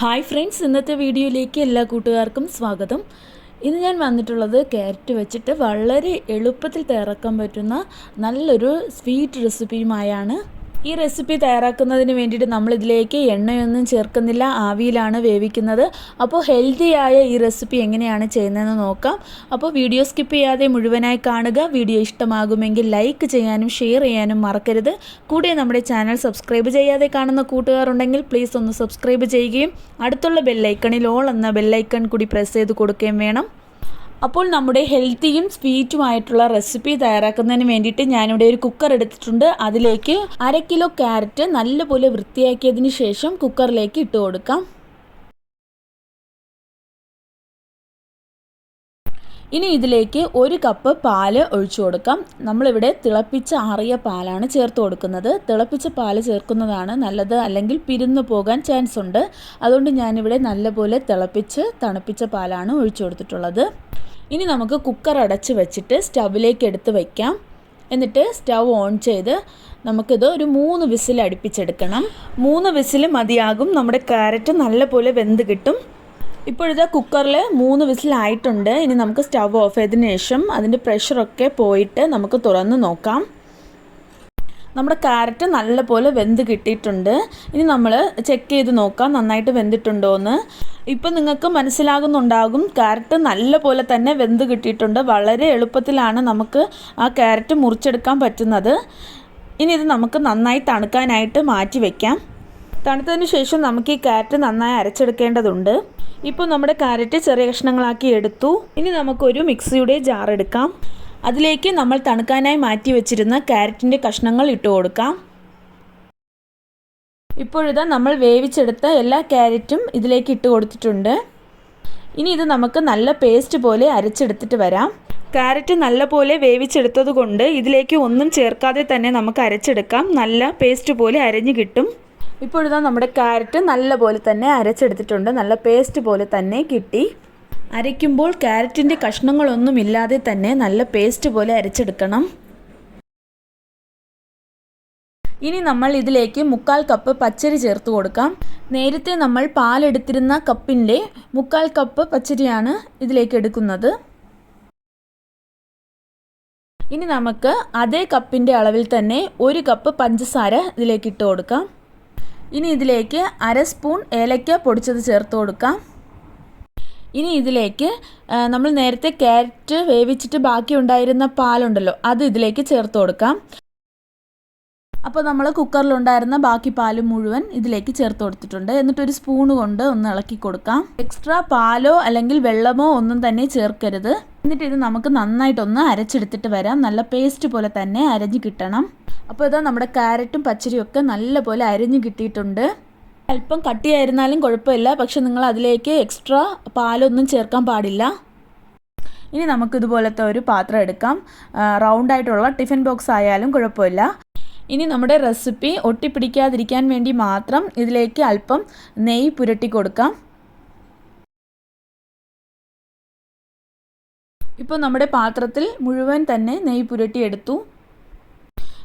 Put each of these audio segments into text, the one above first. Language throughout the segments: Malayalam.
ഹായ് ഫ്രണ്ട്സ് ഇന്നത്തെ വീഡിയോയിലേക്ക് എല്ലാ കൂട്ടുകാർക്കും സ്വാഗതം. ഇന്ന് ഞാൻ വന്നിട്ടുള്ളത് ക്യാരറ്റ് വെച്ചിട്ട് വളരെ എളുപ്പത്തിൽ തയ്യാറാക്കാൻ പറ്റുന്ന നല്ലൊരു സ്വീറ്റ് റെസിപ്പിയുമായാണ് ഈ റെസിപ്പി തയ്യാറാക്കുന്നതിന് വേണ്ടിയിട്ട് നമ്മൾ ഇതിലേക്ക് എണ്ണയൊന്നും ചേർക്കുന്നില്ല. ആവിയിലാണ് വേവിക്കുന്നത്. അപ്പോൾ ഹെൽത്തിയായ ഈ റെസിപ്പി എങ്ങനെയാണ് ചെയ്യുന്നതെന്ന് നോക്കാം. അപ്പോൾ വീഡിയോ സ്കിപ്പ് ചെയ്യാതെ മുഴുവനായി കാണുക. വീഡിയോ ഇഷ്ടമാകുമെങ്കിൽ ലൈക്ക് ചെയ്യാനും ഷെയർ ചെയ്യാനും മറക്കരുത്. കൂടെ നമ്മുടെ ചാനൽ സബ്സ്ക്രൈബ് ചെയ്യാതെ കാണുന്ന കൂട്ടുകാരുണ്ടെങ്കിൽ പ്ലീസ് ഒന്ന് സബ്സ്ക്രൈബ് ചെയ്യുകയും അടുത്തുള്ള ബെല്ലൈക്കണിൽ ഓൾ എന്ന ബെല്ലൈക്കൺ കൂടി പ്രസ് ചെയ്ത് കൊടുക്കുകയും വേണം. അപ്പോൾ നമ്മുടെ ഹെൽത്തിയും സ്വീറ്റുമായിട്ടുള്ള റെസിപ്പി തയ്യാറാക്കുന്നതിന് വേണ്ടിയിട്ട് ഞാനിവിടെ ഒരു കുക്കർ എടുത്തിട്ടുണ്ട്. അതിലേക്ക് അര കിലോ ക്യാരറ്റ് നല്ലപോലെ വൃത്തിയാക്കിയതിന് ശേഷം കുക്കറിലേക്ക് ഇട്ട് കൊടുക്കാം. ഇനി ഇതിലേക്ക് ഒരു കപ്പ് പാൽ ഒഴിച്ചു കൊടുക്കാം. നമ്മളിവിടെ തിളപ്പിച്ച ആറിയ പാലാണ് ചേർത്ത് കൊടുക്കുന്നത്. തിളപ്പിച്ച പാൽ ചേർക്കുന്നതാണ് നല്ലത്. അല്ലെങ്കിൽ പിരിന്നു പോകാൻ ചാൻസ് ഉണ്ട്. അതുകൊണ്ട് ഞാനിവിടെ നല്ലപോലെ തിളപ്പിച്ച് തണുപ്പിച്ച പാലാണ് ഒഴിച്ചു കൊടുത്തിട്ടുള്ളത്. ഇനി നമുക്ക് കുക്കർ അടച്ച് വെച്ചിട്ട് സ്റ്റവിലേക്ക് എടുത്ത് വയ്ക്കാം എന്നിട്ട് സ്റ്റവ് ഓൺ ചെയ്ത് നമുക്കിത് ഒരു മൂന്ന് വിസിൽ അടുപ്പിച്ചെടുക്കണം. മൂന്ന് വിസിൽ മതിയാകും. നമ്മുടെ ക്യാരറ്റ് നല്ലപോലെ വെന്ത് കിട്ടും. ഇപ്പോഴത്തെ കുക്കറിൽ മൂന്ന് വിസിലായിട്ടുണ്ട് ഇനി നമുക്ക് സ്റ്റവ് ഓഫ് ചെയ്തതിന് ശേഷം അതിന്റെ പ്രഷറൊക്കെ പോയിട്ട് നമുക്ക് തുറന്ന് നോക്കാം. നമ്മുടെ ക്യാരറ്റ് നല്ലപോലെ വെന്ത് കിട്ടിയിട്ടുണ്ട്. ഇനി നമ്മൾ ചെക്ക് ചെയ്ത് നോക്കാം നന്നായിട്ട് വെന്തിട്ടുണ്ടോ എന്ന് ഇപ്പം നിങ്ങൾക്ക് മനസ്സിലാകുന്നുണ്ടാകും ക്യാരറ്റ് നല്ലപോലെ തന്നെ വെന്ത് കിട്ടിയിട്ടുണ്ട്. വളരെ എളുപ്പത്തിലാണ് നമുക്ക് ആ ക്യാരറ്റ് മുറിച്ചെടുക്കാൻ പറ്റുന്നത്. ഇനി ഇത് നമുക്ക് നന്നായി തണുക്കാനായിട്ട് മാറ്റി വയ്ക്കാം തണുത്തതിന് ശേഷം നമുക്ക് ഈ ക്യാരറ്റ് നന്നായി അരച്ചെടുക്കേണ്ടതുണ്ട്. ഇപ്പോൾ നമ്മുടെ ക്യാരറ്റ് ചെറിയ കഷ്ണങ്ങളാക്കി എടുത്തു. ഇനി നമുക്കൊരു മിക്സിയുടെ ജാർ എടുക്കാം. അതിലേക്ക് നമ്മൾ തണുക്കാനായി മാറ്റി വെച്ചിരുന്ന ക്യാരറ്റിന്റെ കഷ്ണങ്ങൾ ഇട്ട് കൊടുക്കാം. ഇപ്പോഴിതാ നമ്മൾ വേവിച്ചെടുത്ത എല്ലാ ക്യാരറ്റും ഇതിലേക്ക് ഇട്ട് കൊടുത്തിട്ടുണ്ട്. ഇനി ഇത് നമുക്ക് നല്ല പേസ്റ്റ് പോലെ അരച്ചെടുത്തിട്ട് വരാം. ക്യാരറ്റ് നല്ല പോലെ വേവിച്ചെടുത്തത് കൊണ്ട് ഇതിലേക്ക് ഒന്നും ചേർക്കാതെ തന്നെ നമുക്ക് അരച്ചെടുക്കാം. നല്ല പേസ്റ്റ് പോലെ അരഞ്ഞു കിട്ടും. ഇപ്പോഴിതാ നമ്മുടെ ക്യാരറ്റ് നല്ല പോലെ തന്നെ അരച്ചെടുത്തിട്ടുണ്ട്. നല്ല പേസ്റ്റ് പോലെ തന്നെ കിട്ടി. അരയ്ക്കുമ്പോൾ ക്യാരറ്റിന്റെ കഷ്ണങ്ങളൊന്നും ഇല്ലാതെ തന്നെ നല്ല പേസ്റ്റ് പോലെ അരച്ചെടുക്കണം. ഇനി നമ്മൾ ഇതിലേക്ക് മുക്കാൽ കപ്പ് പച്ചരി ചേർത്ത് കൊടുക്കാം. നേരത്തെ നമ്മൾ പാലെടുത്തിരുന്ന കപ്പിന്റെ മുക്കാൽ കപ്പ് പച്ചരിയാണ് ഇതിലേക്ക് എടുക്കുന്നത്. ഇനി നമുക്ക് അതേ കപ്പിന്റെ അളവിൽ തന്നെ ഒരു കപ്പ് പഞ്ചസാര ഇതിലേക്ക് ഇട്ട് കൊടുക്കാം. ഇനി ഇതിലേക്ക് അര സ്പൂൺ ഏലക്ക പൊടിച്ചത് ചേർത്ത് കൊടുക്കാം. ഇനി ഇതിലേക്ക് നമ്മൾ നേരത്തെ ക്യാരറ്റ് വേവിച്ചിട്ട് ബാക്കി ഉണ്ടായിരുന്ന പാലുണ്ടല്ലോ അത് ഇതിലേക്ക് ചേർത്ത് കൊടുക്കാം. അപ്പോൾ നമ്മൾ കുക്കറിലുണ്ടായിരുന്ന ബാക്കി പാൽ മുഴുവൻ ഇതിലേക്ക് ചേർത്ത് കൊടുത്തിട്ടുണ്ട്. എന്നിട്ട് ഒരു സ്പൂൺ കൊണ്ട് ഒന്ന് ഇളക്കി കൊടുക്കാം. എക്സ്ട്രാ പാലോ അല്ലെങ്കിൽ വെള്ളമോ ഒന്നും തന്നെ ചേർക്കരുത്. എന്നിട്ട് ഇത് നമുക്ക് നന്നായിട്ടൊന്ന് അരച്ചെടുത്തിട്ട് വരാം. നല്ല പേസ്റ്റ് പോലെ തന്നെ അരഞ്ഞ് കിട്ടണം. അപ്പോൾ ഇതാ നമ്മുടെ ക്യാരറ്റും പച്ചരിയും ഒക്കെ നല്ലപോലെ അരിഞ്ഞ് കിട്ടിയിട്ടുണ്ട്. അല്പം കട്ടിയായിരുന്നാലും കുഴപ്പമില്ല. പക്ഷെ നിങ്ങൾ അതിലേക്ക് എക്സ്ട്രാ പാലൊന്നും ചേർക്കാൻ പാടില്ല. ഇനി നമുക്ക് ഇതുപോലത്തെ ഒരു പാത്രം എടുക്കാം. റൗണ്ട് ആയിട്ടുള്ള ടിഫിൻ ബോക്സ് ആയാലും കുഴപ്പമില്ല. ഇനി നമ്മുടെ റെസിപ്പി ഒട്ടിപ്പിടിക്കാതിരിക്കാൻ വേണ്ടി മാത്രം ഇതിലേക്ക് അല്പം നെയ്യ് പുരട്ടി കൊടുക്കാം. ഇപ്പോൾ നമ്മുടെ പാത്രത്തിൽ മുഴുവൻ തന്നെ നെയ്യ് പുരട്ടി എടുത്തു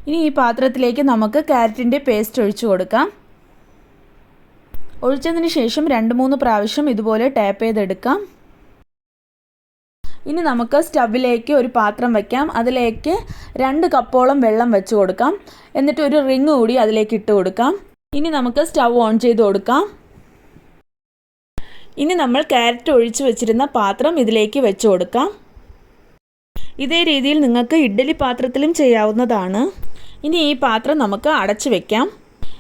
ഇനി ഈ പാത്രത്തിലേക്ക് നമുക്ക് ക്യാരറ്റിന്റെ പേസ്റ്റ് ഒഴിച്ചു കൊടുക്കാം. ഒഴിച്ചതിന് ശേഷം രണ്ട് മൂന്ന് പ്രാവശ്യം ഇതുപോലെ ടാപ്പ് ചെയ്തെടുക്കാം. ഇനി നമുക്ക് സ്റ്റവിലേക്ക് ഒരു പാത്രം വയ്ക്കാം അതിലേക്ക് രണ്ട് കപ്പോളം വെള്ളം വെച്ച് കൊടുക്കാം. എന്നിട്ട് ഒരു റിങ് കൂടി അതിലേക്ക് ഇട്ട് കൊടുക്കാം. ഇനി നമുക്ക് സ്റ്റവ് ഓൺ ചെയ്ത് കൊടുക്കാം. ഇനി നമ്മൾ ക്യാരറ്റ് ഒഴിച്ച് വെച്ചിരുന്ന പാത്രം ഇതിലേക്ക് വെച്ച് കൊടുക്കാം. ഇതേ രീതിയിൽ നിങ്ങൾക്ക് ഇഡ്ഡലി പാത്രത്തിലും ചെയ്യാവുന്നതാണ്. ഇനി ഈ പാത്രം നമുക്ക് അടച്ചു വെക്കാം.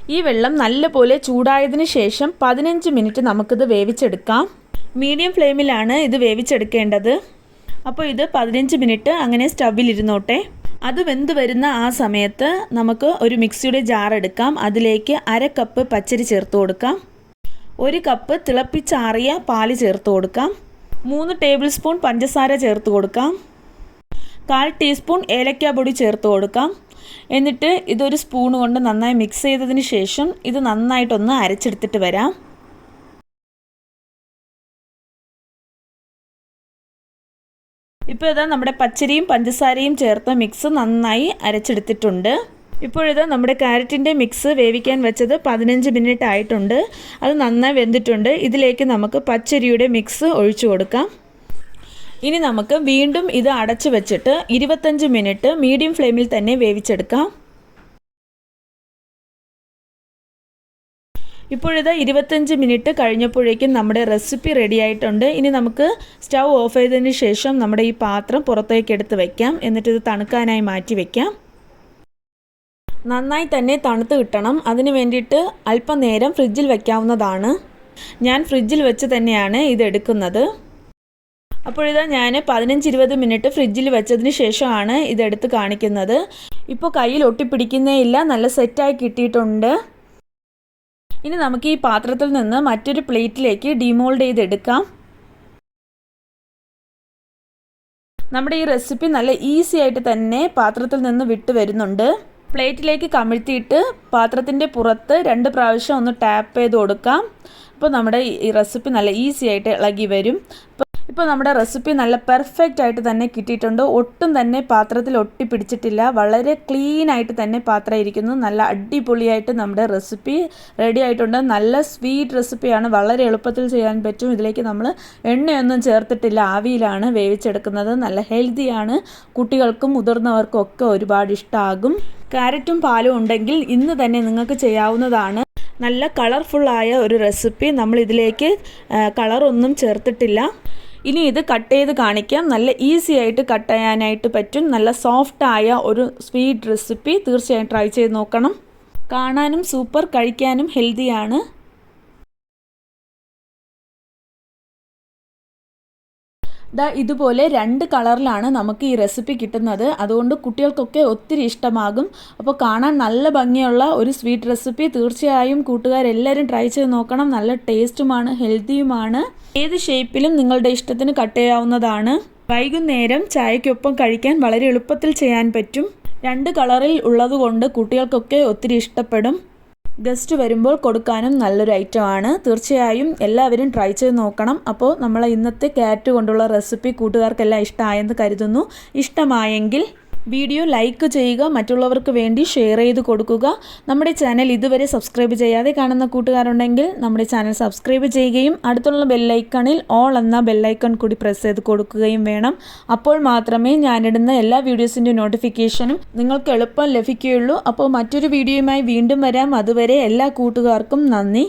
ഈ വെള്ളം നല്ലപോലെ ചൂടായതിന് ശേഷം പതിനഞ്ച് മിനിറ്റ് നമുക്കിത് വേവിച്ചെടുക്കാം. മീഡിയം ഫ്ലെയിമിലാണ് ഇത് വേവിച്ചെടുക്കേണ്ടത്. അപ്പോൾ ഇത് പതിനഞ്ച് മിനിറ്റ് അങ്ങനെ സ്റ്റവിലിരുന്നോട്ടെ. അത് വെന്ത് വരുന്ന ആ സമയത്ത് നമുക്ക് ഒരു മിക്സിയുടെ ജാർ എടുക്കാം. അതിലേക്ക് അര കപ്പ് പച്ചരി ചേർത്ത് കൊടുക്കാം. ഒരു കപ്പ് തിളപ്പിച്ചാറിയ പാൽ ചേർത്ത് കൊടുക്കാം. മൂന്ന് ടേബിൾ സ്പൂൺ പഞ്ചസാര ചേർത്ത് കൊടുക്കാം. കാൽ ടീസ്പൂൺ ഏലക്കാ പൊടി ചേർത്ത് കൊടുക്കാം. എന്നിട്ട് ഇതൊരു സ്പൂൺ കൊണ്ട് നന്നായി മിക്സ് ചെയ്തതിന് ശേഷം ഇത് നന്നായിട്ടൊന്ന് അരച്ചെടുത്തിട്ട് വരാം. ഇപ്പോൾ ഇതാ നമ്മുടെ പച്ചരിയും പഞ്ചസാരയും ചേർത്ത മിക്സ് നന്നായി അരച്ചെടുത്തിട്ടുണ്ട്. ഇപ്പോഴിത് നമ്മുടെ ക്യാരറ്റിന്റെ മിക്സ് വേവിക്കാൻ വെച്ചത് പതിനഞ്ച് മിനിറ്റ് ആയിട്ടുണ്ട്. അത് നന്നായി വെന്തിട്ടുണ്ട്. ഇതിലേക്ക് നമുക്ക് പച്ചരിയുടെ മിക്സ് ഒഴിച്ചു കൊടുക്കാം. ഇനി നമുക്ക് വീണ്ടും ഇത് അടച്ചു വെച്ചിട്ട് ഇരുപത്തഞ്ച് മിനിറ്റ് മീഡിയം ഫ്ലെയിമിൽ തന്നെ വേവിച്ചെടുക്കാം. ഇപ്പോഴിത് ഇരുപത്തഞ്ച് മിനിറ്റ് കഴിഞ്ഞപ്പോഴേക്കും നമ്മുടെ റെസിപ്പി റെഡി ആയിട്ടുണ്ട്. ഇനി നമുക്ക് സ്റ്റൗ ഓഫ് ചെയ്തതിന് ശേഷം നമ്മുടെ ഈ പാത്രം പുറത്തേക്ക് എടുത്ത് വയ്ക്കാം എന്നിട്ട് ഇത് തണുക്കാനായി മാറ്റി വയ്ക്കാം നന്നായി തന്നെ തണുത്ത് കിട്ടണം. അതിന് വേണ്ടിയിട്ട് അല്പനേരം ഫ്രിഡ്ജിൽ വയ്ക്കാവുന്നതാണ് ഞാൻ ഫ്രിഡ്ജിൽ വെച്ച് തന്നെയാണ് ഇത് എടുക്കുന്നത്. അപ്പോഴിതാ ഞാൻ പതിനഞ്ച് ഇരുപത് മിനിറ്റ് ഫ്രിഡ്ജിൽ വെച്ചതിന് ശേഷമാണ് ഇതെടുത്ത് കാണിക്കുന്നത്. ഇപ്പോൾ കയ്യിൽ ഒട്ടിപ്പിടിക്കുന്നേ ഇല്ല നല്ല സെറ്റായി കിട്ടിയിട്ടുണ്ട്. ഇനി നമുക്ക് ഈ പാത്രത്തിൽ നിന്ന് മറ്റൊരു പ്ലേറ്റിലേക്ക് ഡിമോൾഡ് ചെയ്തെടുക്കാം. നമ്മുടെ ഈ റെസിപ്പി നല്ല ഈസി ആയിട്ട് തന്നെ പാത്രത്തിൽ നിന്ന് വിട്ട് വരുന്നുണ്ട്. പ്ലേറ്റിലേക്ക് കമിഴ്ത്തിയിട്ട് പാത്രത്തിന്റെ പുറത്ത് രണ്ട് പ്രാവശ്യം ഒന്ന് ടാപ്പ് ചെയ്ത് കൊടുക്കാം. അപ്പോൾ നമ്മുടെ ഈ റെസിപ്പി നല്ല ഈസി ആയിട്ട് ഇളകി വരും. ഇപ്പോൾ നമ്മുടെ റെസിപ്പി നല്ല പെർഫെക്റ്റ് ആയിട്ട് തന്നെ കിട്ടിയിട്ടുണ്ട്. ഒട്ടും തന്നെ പാത്രത്തിൽ ഒട്ടി പിടിച്ചിട്ടില്ല വളരെ ക്ലീൻ ആയിട്ട് തന്നെ പാത്രം ഇരിക്കുന്നു നല്ല അടിപൊളിയായിട്ട് നമ്മുടെ റെസിപ്പി റെഡി ആയിട്ടുണ്ട്. നല്ല സ്വീറ്റ് റെസിപ്പിയാണ് വളരെ എളുപ്പത്തിൽ ചെയ്യാൻ പറ്റും. ഇതിലേക്ക് നമ്മൾ എണ്ണയൊന്നും ചേർത്തിട്ടില്ല. ആവിയിലാണ് വേവിച്ചെടുക്കുന്നത്. നല്ല ഹെൽത്തിയാണ് കുട്ടികൾക്കും മുതിർന്നവർക്കും ഒക്കെ ഒരുപാട് ഇഷ്ടമാകും ക്യാരറ്റും പാലും ഉണ്ടെങ്കിൽ ഇന്ന് തന്നെ നിങ്ങൾക്ക് ചെയ്യാവുന്നതാണ്. നല്ല കളർഫുള്ളായ ഒരു റെസിപ്പി നമ്മൾ ഇതിലേക്ക് കളറൊന്നും ചേർത്തിട്ടില്ല. ഇനി ഇത് കട്ട് ചെയ്ത് കാണിക്കാം. നല്ല ഈസി ആയിട്ട് കട്ട് ചെയ്യാനായിട്ട് പറ്റും. നല്ല സോഫ്റ്റ് ആയ ഒരു സ്വീറ്റ് റെസിപ്പി തീർച്ചയായും ട്രൈ ചെയ്ത് നോക്കണം. കാണാനും സൂപ്പർ കഴിക്കാനും ഹെൽത്തിയാണ് ദാ ഇതുപോലെ രണ്ട് കളറിലാണ് നമുക്ക് ഈ റെസിപ്പി കിട്ടുന്നത്. അതുകൊണ്ട് കുട്ടികൾക്കൊക്കെ ഒത്തിരി ഇഷ്ടമാകും. അപ്പോൾ കാണാൻ നല്ല ഭംഗിയുള്ള ഒരു സ്വീറ്റ് റെസിപ്പി തീർച്ചയായും കൂട്ടുകാരെല്ലാവരും ട്രൈ ചെയ്ത് നോക്കണം. നല്ല ടേസ്റ്റുമാണ് ഹെൽത്തിയുമാണ് ഏത് ഷേപ്പിലും നിങ്ങളുടെ ഇഷ്ടത്തിന് കട്ട് ചെയ്യാവുന്നതാണ് വൈകുന്നേരം ചായക്കൊപ്പം കഴിക്കാൻ വളരെ എളുപ്പത്തിൽ ചെയ്യാൻ പറ്റും. രണ്ട് കളറിൽ ഉള്ളതുകൊണ്ട് കുട്ടികൾക്കൊക്കെ ഒത്തിരി ഇഷ്ടപ്പെടും. ഗസ്റ്റ് വരുമ്പോൾ കൊടുക്കാനും നല്ലൊരു ഐറ്റം ആണ്. തീർച്ചയായും എല്ലാവരും ട്രൈ ചെയ്ത് നോക്കണം. അപ്പോൾ നമ്മൾ ഇന്നത്തെ ക്യാറ്റ് കൊണ്ടുള്ള റെസിപ്പി കൂട്ടുകാർക്കെല്ലാം ഇഷ്ടമായെന്ന് കരുതുന്നു. ഇഷ്ടമായെങ്കിൽ വീഡിയോ ലൈക്ക് ചെയ്യുക മറ്റുള്ളവർക്ക് വേണ്ടി ഷെയർ ചെയ്ത് കൊടുക്കുക. നമ്മുടെ ചാനൽ ഇതുവരെ സബ്സ്ക്രൈബ് ചെയ്യാതെ കാണുന്ന കൂട്ടുകാരുണ്ടെങ്കിൽ നമ്മുടെ ചാനൽ സബ്സ്ക്രൈബ് ചെയ്യുകയും അടുത്തുള്ള ബെല്ലൈക്കണിൽ ഓൾ എന്ന ബെല്ലൈക്കൺ കൂടി പ്രസ് ചെയ്ത് കൊടുക്കുകയും വേണം. അപ്പോൾ മാത്രമേ ഞാനിടുന്ന എല്ലാ വീഡിയോസിന്റെ നോട്ടിഫിക്കേഷനും നിങ്ങൾക്ക് എളുപ്പം ലഭിക്കുകയുള്ളൂ. അപ്പോൾ മറ്റൊരു വീഡിയോയുമായി വീണ്ടും വരാം. അതുവരെ എല്ലാ കൂട്ടുകാർക്കും നന്ദി.